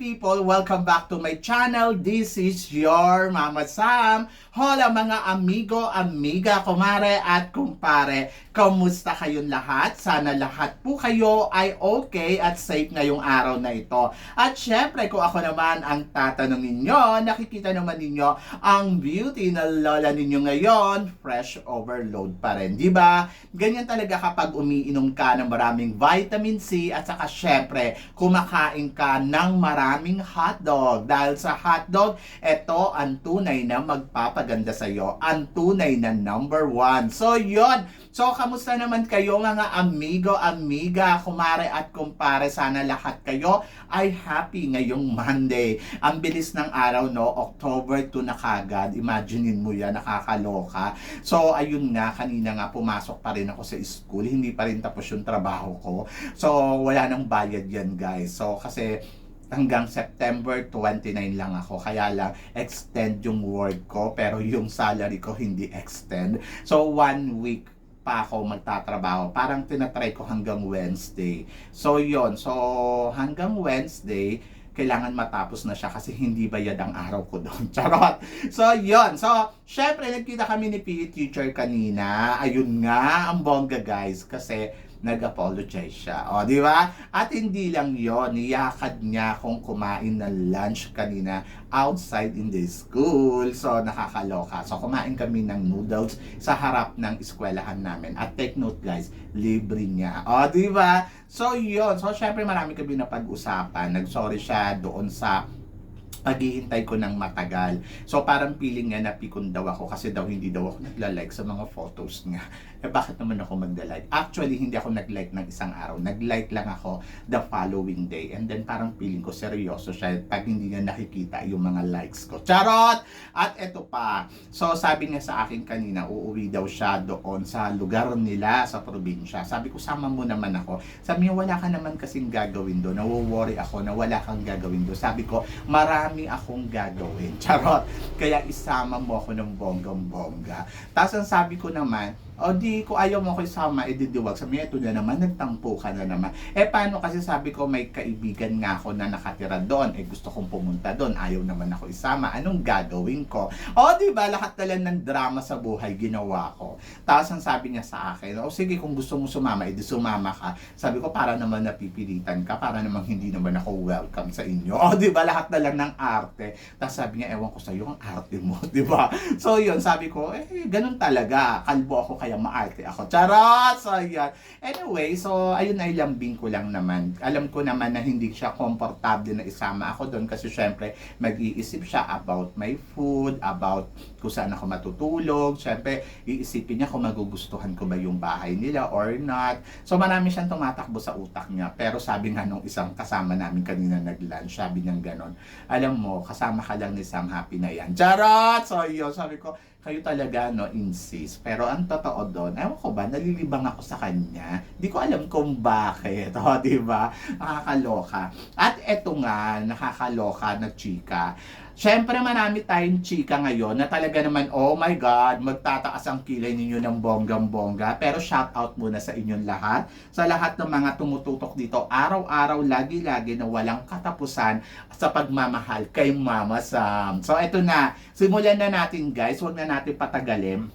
people! Welcome back to my channel. This is your Mama Sam. Hola mga amigo, amiga, kumare at kumpare. Kamusta kayong lahat? Sana lahat po kayo ay okay at safe ngayong araw na ito. At syempre, kung ako naman ang tatanungin nyo, nakikita naman ninyo ang beauty na lola ninyo ngayon, fresh overload pa rin. Ba? Ganyan talaga kapag umiinom ka ng maraming vitamin C at saka syempre, kumakain ka ng maraming hotdog. Dahil sa hotdog, ito ang tunay na magpapaganda sa iyo. Ang tunay na number one. So, yon So, kamusta naman kayo mga amigo, amiga, kumare at kumpare? Sana lahat kayo ay happy ngayong Monday. Ang bilis ng araw, no? October 2 na kagad. Imaginein mo yan, nakakaloka. So, ayun nga, kanina nga pumasok pa rin ako sa school. Hindi pa rin tapos yung trabaho ko. So, wala nang bayad yan, guys. So, kasi hanggang September 29 lang ako. Kaya lang, extend yung work ko, pero yung salary ko hindi extend. So, one week pa ako magtatrabaho. Parang tinatry ko hanggang Wednesday. So, yon So, hanggang Wednesday, kailangan matapos na siya kasi hindi bayad ang araw ko doon. Charot! So, yon So, syempre, nagkita kami ni PE teacher kanina. Ayun nga, ang bongga guys. Kasi, nag-apologize siya. O, di ba? At hindi lang yon niyakad niya kung kumain ng lunch kanina outside in the school. So, nakakaloka. So, kumain kami ng noodles sa harap ng eskwelahan namin. At take note guys, libre niya. O, di ba? So, yon So, syempre marami kami na pag-usapan. Nag-sorry siya doon sa paghihintay ko ng matagal. So parang feeling niya napikon daw ako kasi daw hindi daw ako nagla-like sa mga photos niya. Eh bakit naman ako magla-like? Actually, hindi ako nag-like ng isang araw. Nag-like lang ako the following day. And then parang feeling ko seryoso siya pag hindi niya nakikita yung mga likes ko. Charot! At eto pa. So sabi niya sa akin kanina, uuwi daw siya doon sa lugar nila sa probinsya. Sabi ko, sama mo naman ako. Sabi niya, wala ka naman kasing gagawin doon. Nawo-worry ako na wala kang gagawin doon. Sabi ko, marami akong gagawin. Charot! Kaya isama mo ako ng bonggang-bongga. Tapos ang sabi ko naman, o di ko ayaw mo ako isama, ididiwag. Sabi niya, ito na naman, nagtampo ka na naman. Eh paano kasi sabi ko may kaibigan nga ako na nakatira doon. Eh gusto kong pumunta doon, ayaw naman ako isama. Anong gagawin ko? O di ba lahat talaga ng drama sa buhay ginawa ko. Tapos ang sabi niya sa akin, o sige kung gusto mo sumama, edi sumama ka. Sabi ko para naman napipilitan ka, para naman hindi naman ako welcome sa inyo. O di ba lahat na lang ng arte. Tapos sabi niya, ewan ko sa iyo ang arte mo, di ba? So yun, sabi ko, eh ganun talaga. Kalbo ako kaya maarte ako. Charot! So, yan. Anyway, so, ayun ay lambing ko lang naman. Alam ko naman na hindi siya komportable na isama ako doon kasi syempre, mag-iisip siya about my food, about kung saan ako matutulog. Syempre, iisipin niya kung magugustuhan ko ba yung bahay nila or not. So, marami siyang tumatakbo sa utak niya. Pero sabi nga nung isang kasama namin kanina nag-lunch, sabi niya ganon, alam mo, kasama ka lang ni Sam Happy na yan. Charot! So, yun, sabi ko, kayo talaga no insist. Pero ang totoo doon, ewan ko ba, nalilibang ako sa kanya. Di ko alam kung bakit. O, di ba? Nakakaloka. At eto nga, nakakaloka na chika. Siyempre marami tayong chika ngayon na talaga naman, oh my God, magtataas ang kilay ninyo ng bonggang-bongga. Pero shout out muna sa inyong lahat. Sa lahat ng mga tumututok dito, araw-araw, lagi-lagi na walang katapusan sa pagmamahal kay Mama Sam. So eto na, simulan na natin guys, huwag na natin patagalin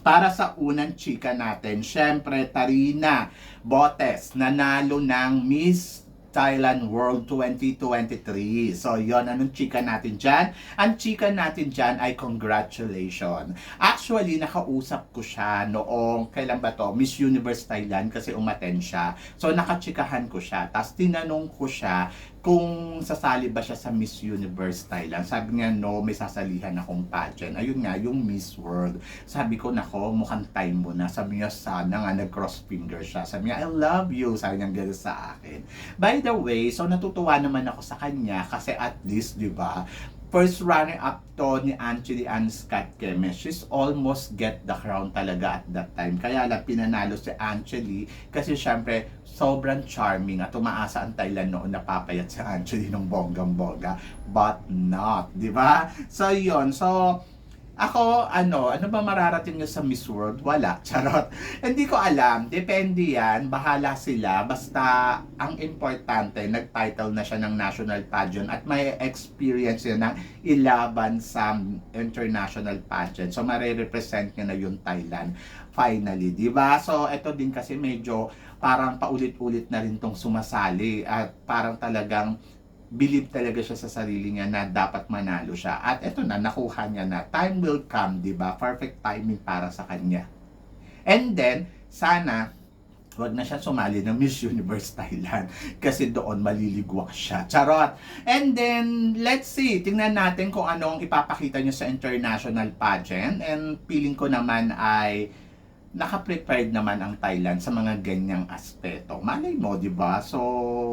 para sa unang chika natin, syempre Tarina Botes nanalo ng Miss Thailand World 2023. So, yon anong chika natin dyan? Ang chika natin dyan ay congratulations. Actually, nakausap ko siya noong, kailan ba to? Miss Universe Thailand kasi umaten siya. So, nakachikahan ko siya. Tapos, tinanong ko siya kung sasali ba siya sa Miss Universe Thailand. Sabi niya, no, may sasalihan akong pageant. Ayun nga, yung Miss World. Sabi ko, nako, mukhang time mo na. Sabi niya, sana nga, nag-cross finger siya. Sabi niya, I love you. Sabi niya, gano'n sa akin. By the way, so natutuwa naman ako sa kanya kasi at least, di ba, first runner-up to ni Angeli Ann Scott Keme. She's almost get the crown talaga at that time. Kaya lang pinanalo si Angeli kasi syempre sobrang charming at tumaasa ang Thailand noon napapayat si Angeli ng bonggang-bongga. But not, di ba? So yun, so Ako, ano, ano ba mararating nyo sa Miss World? Wala, charot. Hindi ko alam, depende yan, bahala sila. Basta, ang importante, nag-title na siya ng national pageant at may experience yun ng ilaban sa international pageant. So, marirepresent niya na yung Thailand finally, di ba? So, ito din kasi medyo parang paulit-ulit na rin tong sumasali at parang talagang believe talaga siya sa sarili niya na dapat manalo siya. At eto na, nakuha niya na. Time will come, di ba? Perfect timing para sa kanya. And then, sana, wag na siya sumali ng Miss Universe Thailand kasi doon maliligwak siya. Charot! And then, let's see, tingnan natin kung anong ipapakita niya sa international pageant. And feeling ko naman ay naka-prepared naman ang Thailand sa mga ganyang aspeto. Malay mo, di ba? So,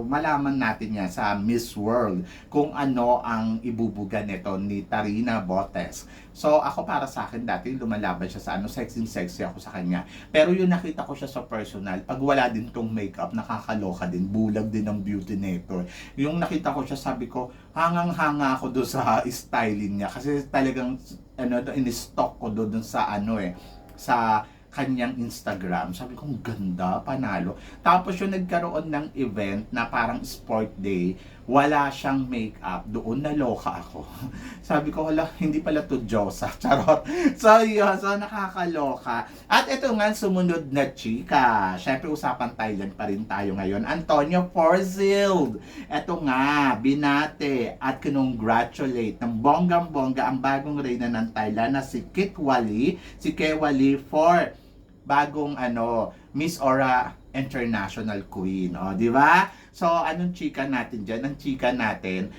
malaman natin yan sa Miss World kung ano ang ibubuga nito ni Tarina Botes. So, ako para sa akin, dati lumalaban siya sa ano, sexy-sexy ako sa kanya. Pero yung nakita ko siya sa personal, pag wala din tong makeup, nakakaloka din, bulag din ang beauty nito. Yung nakita ko siya, sabi ko, hangang-hanga ako doon sa styling niya. Kasi talagang, ano, in-stock ko doon sa ano eh, sa kanyang Instagram. Sabi ko, "Ang ganda, panalo. Tapos yung nagkaroon ng event na parang sport day, wala siyang makeup. Doon naloka ako. Sabi ko, wala, hindi pala to Diyosa. Charot. So, yun. So, nakakaloka. At ito nga, sumunod na chika. Siyempre, usapan Thailand pa rin tayo ngayon. Antonio Forzild. Ito nga, binate at kinongratulate ng bonggang-bongga ang bagong reyna ng Thailand na si Kit Wali, si Kewali for bagong ano, Miss Aura International Queen. O, di ba? So, anong chika natin dyan? Ang chika natin,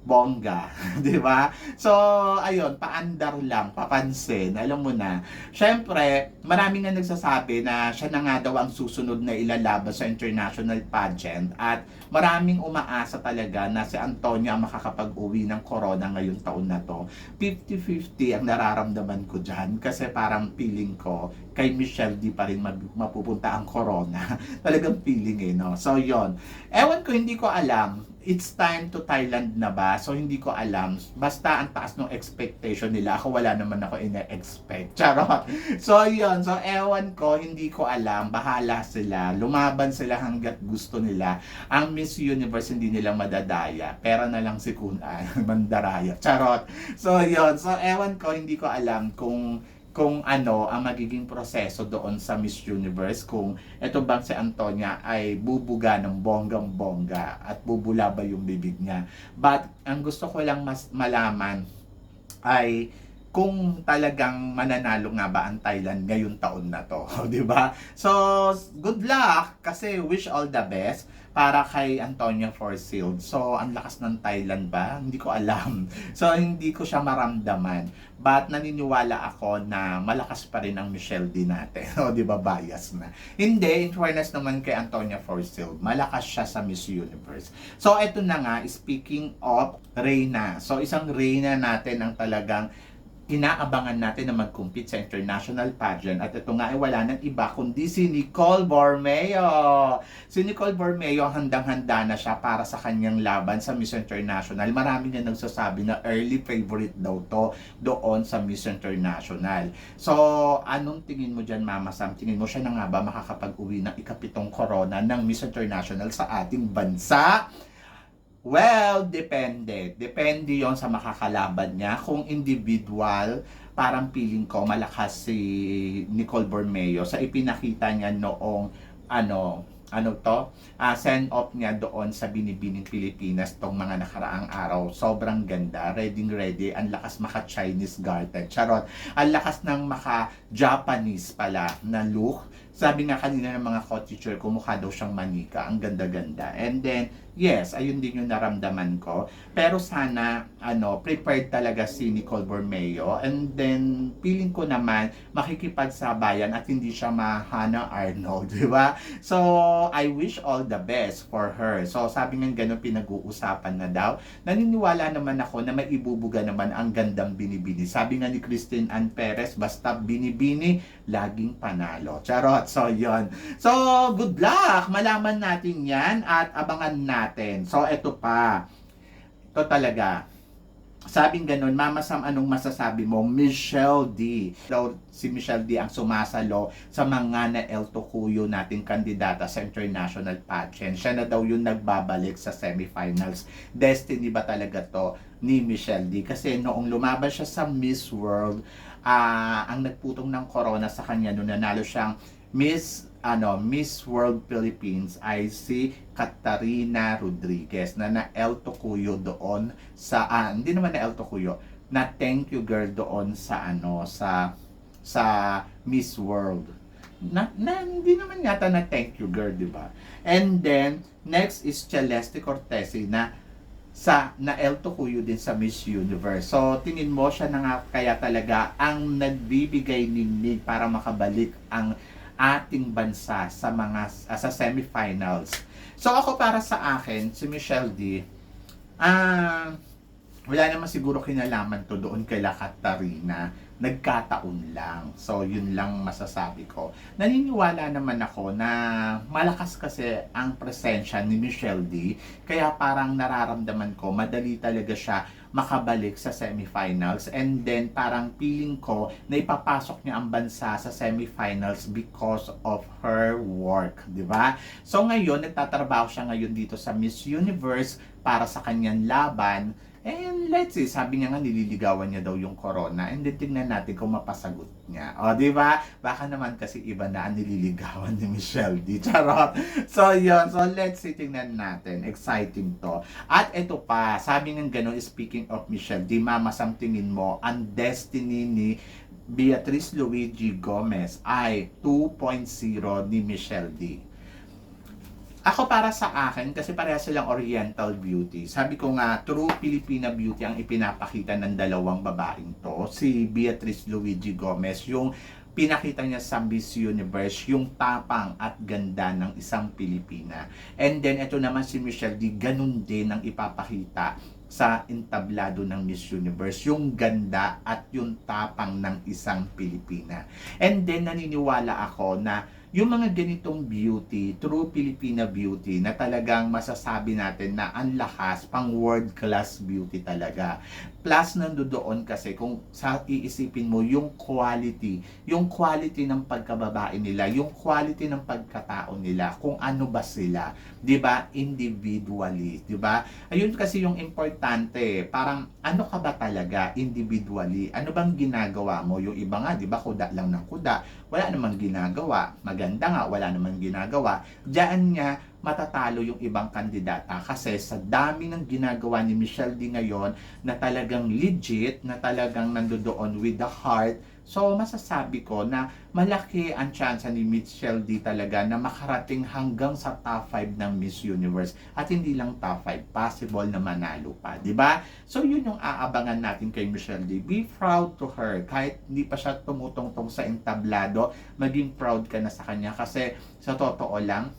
bongga, 'di ba? So, ayun, paandar lang, papansin, alam mo na. Syempre, marami nga nagsasabi na siya na nga daw ang susunod na ilalaban sa international pageant at maraming umaasa talaga na si Antonia ang makakapag-uwi ng corona ngayong taon na to. 50-50 ang nararamdaman ko dyan kasi parang feeling ko kay Michelle di pa rin mapupunta ang corona. Talagang feeling eh, no? So, yon Ewan ko, hindi ko alam it's time to Thailand na ba? So, hindi ko alam. Basta ang taas ng expectation nila. Ako wala naman ako ina-expect. Charot. So, yun. So, ewan ko, hindi ko alam. Bahala sila. Lumaban sila hanggat gusto nila. Ang Miss Universe hindi nila madadaya. Pera na lang si Kunan. Mandaraya. Charot. So, yun. So, ewan ko, hindi ko alam kung kung ano ang magiging proseso doon sa Miss Universe kung ito bang si Antonia ay bubuga ng bonggang-bongga at bubula ba yung bibig niya. But ang gusto ko lang mas malaman ay kung talagang mananalo nga ba ang Thailand ngayong taon na to, 'di ba? So, good luck kasi wish all the best para kay Antonia Forsyth. So, ang lakas ng Thailand ba? Hindi ko alam. So, hindi ko siya maramdaman. But naniniwala ako na malakas pa rin ang Michelle D natin. O, di ba, bias na. Hindi, in fairness naman kay Antonia Forsyth, malakas siya sa Miss Universe. So, eto na nga, speaking of Reyna. So, isang Reyna natin ang talagang inaabangan natin na mag-compete sa international pageant at ito nga ay wala nang iba kundi si Nicole Bormeo. Si Nicole Bormeo handang-handa na siya para sa kanyang laban sa Miss International. Marami na nagsasabi na early favorite daw to doon sa Miss International. So, anong tingin mo dyan, Mama Sam? Tingin mo siya na nga ba makakapag-uwi ng ikapitong corona ng Miss International sa ating bansa? Well, depende. Depende yon sa makakalaban niya. Kung individual, parang feeling ko malakas si Nicole Bormeo sa ipinakita niya noong ano, ano to, uh, send off niya doon sa Binibining Pilipinas tong mga nakaraang araw. Sobrang ganda, ready ready, ang lakas maka Chinese garden. Charot, ang lakas ng maka Japanese pala na look. Sabi nga kanina ng mga co-teacher ko, mukha daw siyang manika. Ang ganda-ganda. And then, yes, ayun din yung naramdaman ko. Pero sana, ano, prepared talaga si Nicole Bormeo. And then, feeling ko naman, makikipagsabayan at hindi siya mahana Arnold, di ba? So, I wish all the best for her. So, sabi nga ganun pinag-uusapan na daw. Naniniwala naman ako na may ibubuga naman ang gandang binibini. Sabi nga ni Christine Ann Perez, basta binibini, laging panalo. Charot. So, yon So, good luck! Malaman natin yan at abangan natin. So, eto pa. Ito talaga. sabing ganun, Mama Sam, anong masasabi mo? Michelle D. Daw si Michelle D ang sumasalo sa mga na El Tocuyo nating kandidata sa international pageant. Siya na daw yung nagbabalik sa semifinals. Destiny ba talaga to ni Michelle D? Kasi noong lumaban siya sa Miss World, ah ang nagputong ng corona sa kanya nung nanalo siyang Miss ano Miss World Philippines ay si Katarina Rodriguez na na El Tocuyo doon sa ah, hindi naman na El Tocuyo na thank you girl doon sa ano sa sa Miss World na, na hindi naman yata na thank you girl di ba and then next is Celeste Cortesi na sa na El Tocuyo din sa Miss Universe. So, tingin mo siya na nga kaya talaga ang nagbibigay ningning para makabalik ang ating bansa sa mga ah, sa semifinals. So, ako para sa akin, si Michelle D, ah, wala naman siguro kinalaman to doon kay La Catarina. Nagkataon lang. So, yun lang masasabi ko. Naniniwala naman ako na malakas kasi ang presensya ni Michelle D. Kaya parang nararamdaman ko, madali talaga siya makabalik sa semifinals. And then, parang feeling ko na ipapasok niya ang bansa sa semifinals because of her work. di ba? So, ngayon, nagtatrabaho siya ngayon dito sa Miss Universe para sa kanyang laban. And let's see, sabi niya nga nililigawan niya daw yung corona. And then tingnan natin kung mapasagot niya. O, di ba? Baka naman kasi iba na ang nililigawan ni Michelle D. Charot. So, yun. So, let's see, tingnan natin. Exciting to. At ito pa, sabi nga gano'n, speaking of Michelle D, mama, tingin mo, ang destiny ni Beatrice Luigi Gomez ay 2.0 ni Michelle D. Ako para sa akin, kasi pareha silang Oriental Beauty. Sabi ko nga, true Filipina Beauty ang ipinapakita ng dalawang babaeng to. Si Beatrice Luigi Gomez, yung pinakita niya sa Miss Universe, yung tapang at ganda ng isang Pilipina. And then, ito naman si Michelle D, ganun din ang ipapakita sa entablado ng Miss Universe, yung ganda at yung tapang ng isang Pilipina. And then, naniniwala ako na yung mga ganitong beauty, true Filipina beauty, na talagang masasabi natin na ang lakas, pang world class beauty talaga. Plus, nandoon kasi kung sa iisipin mo, yung quality, yung quality ng pagkababae nila, yung quality ng pagkatao nila, kung ano ba sila, 'di ba? Individually, 'di ba? Ayun kasi yung importante, parang ano ka ba talaga individually? Ano bang ginagawa mo? Yung iba nga, 'di ba, kuda lang ng kuda, wala namang ginagawa. Maganda nga, wala namang ginagawa. Diyan niya matatalo yung ibang kandidata kasi sa dami ng ginagawa ni Michelle D ngayon na talagang legit, na talagang nandoon with the heart, So, masasabi ko na malaki ang chance ni Michelle D talaga na makarating hanggang sa top 5 ng Miss Universe. At hindi lang top 5, possible na manalo pa. 'di ba? So, yun yung aabangan natin kay Michelle D. Be proud to her. Kahit hindi pa siya tumutungtong sa entablado, maging proud ka na sa kanya. Kasi, sa totoo lang,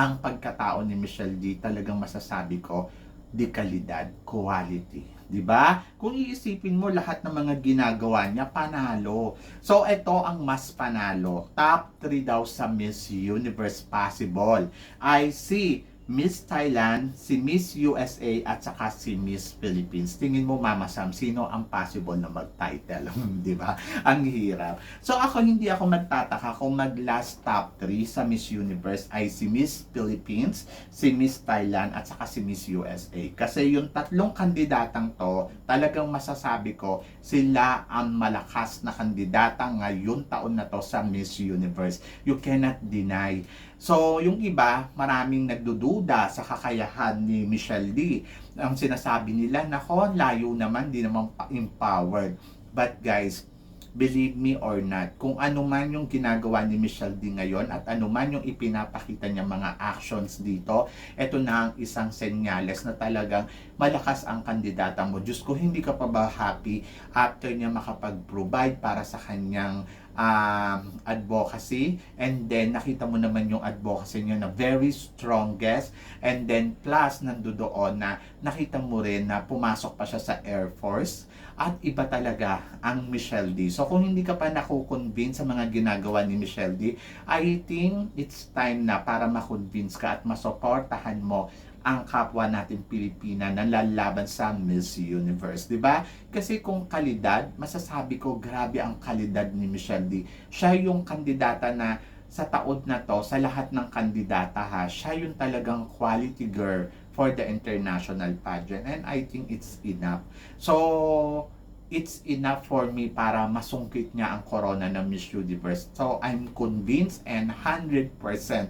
ang pagkatao ni Michelle D talagang masasabi ko, di kalidad, quality. 'di ba? Kung iisipin mo lahat ng mga ginagawa niya, panalo. So ito ang mas panalo. Top 3 daw sa Miss Universe possible. I see Miss Thailand, si Miss USA at saka si Miss Philippines. Tingin mo Mama Sam, sino ang possible na mag-title? 'Di ba? Ang hirap. So ako hindi ako magtataka kung mag-last top 3 sa Miss Universe ay si Miss Philippines, si Miss Thailand at saka si Miss USA. Kasi yung tatlong kandidatang to, talagang masasabi ko sila ang malakas na kandidata ngayon taon na to sa Miss Universe. You cannot deny So, yung iba, maraming nagdududa sa kakayahan ni Michelle D. Ang sinasabi nila, nako, layo naman, di naman empowered. But guys, believe me or not, kung ano man yung ginagawa ni Michelle D ngayon at ano man yung ipinapakita niya mga actions dito, ito na ang isang senyales na talagang malakas ang kandidata mo. Diyos ko, hindi ka pa ba happy after niya makapag-provide para sa kanyang um, advocacy. And then nakita mo naman yung advocacy niyo na very strongest and then plus nandoon na nakita mo rin na pumasok pa siya sa Air Force at iba talaga ang Michelle D. So kung hindi ka pa nakukonvince sa mga ginagawa ni Michelle D, I think it's time na para makonvince ka at masuportahan mo ang kapwa natin Pilipina na lalaban sa Miss Universe, di ba? Kasi kung kalidad, masasabi ko grabe ang kalidad ni Michelle D. Siya yung kandidata na sa taon na to, sa lahat ng kandidata ha, siya yung talagang quality girl for the international pageant and I think it's enough. So, it's enough for me para masungkit niya ang corona ng Miss Universe. So, I'm convinced and 100%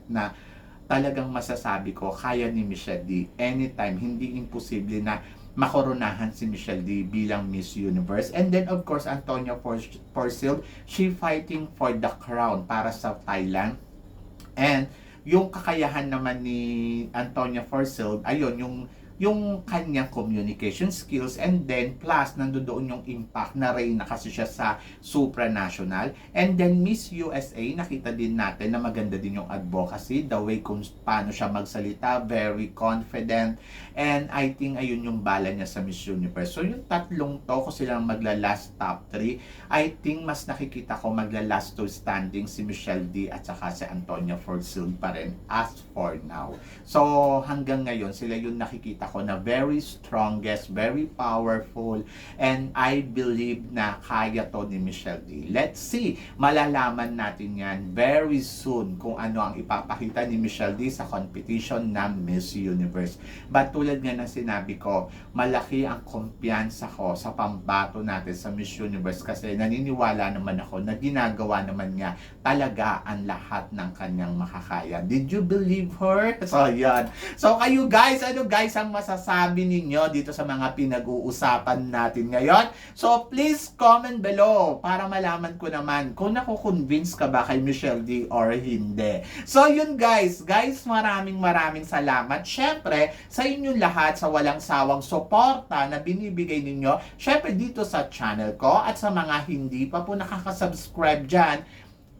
na talagang masasabi ko, kaya ni Michelle D. Anytime, hindi imposible na makoronahan si Michelle D bilang Miss Universe. And then, of course, Antonia Por- Porcel, she fighting for the crown para sa Thailand. And yung kakayahan naman ni Antonia Forcel, ayun, yung yung kanyang communication skills and then plus nandoon yung impact na rin na kasi siya sa supranational. And then Miss USA nakita din natin na maganda din yung advocacy the way kung paano siya magsalita very confident. And I think ayun yung bala niya sa Miss Universe. So yung tatlong to ko silang magla last top 3 I think mas nakikita ko magla last two standing si Michelle D at saka si Antonia Forcil pa rin as for now. So hanggang ngayon sila yung nakikita ko na very strongest, very powerful, and I believe na kaya to ni Michelle D. Let's see, malalaman natin yan very soon kung ano ang ipapakita ni Michelle D sa competition ng Miss Universe. But tulad nga ng sinabi ko, malaki ang kumpiyansa ko sa pambato natin sa Miss Universe kasi naniniwala naman ako na ginagawa naman niya talaga ang lahat ng kanyang makakaya. Did you believe her? So, yan. So, kayo guys, ano guys ang masasabi ninyo dito sa mga pinag-uusapan natin ngayon? So, please comment below para malaman ko naman kung nakukonvince ka ba kay Michelle D or hindi. So, yun guys. Guys, maraming maraming salamat. Syempre, sa inyo lahat sa walang sawang suporta na binibigay ninyo, syempre dito sa channel ko at sa mga hindi pa po nakaka-subscribe dyan,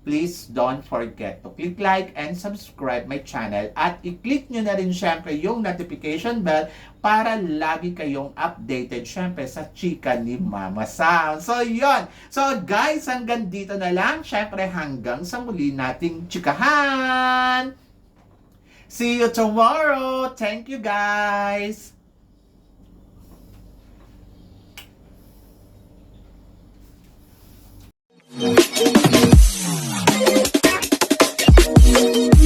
please don't forget to click like and subscribe my channel at i-click nyo na rin syempre yung notification bell para lagi kayong updated syempre sa chika ni Mama Sam. So yon. So guys, hanggang dito na lang. Syempre hanggang sa muli nating chikahan. See you tomorrow. Thank you guys. Thank Thank you.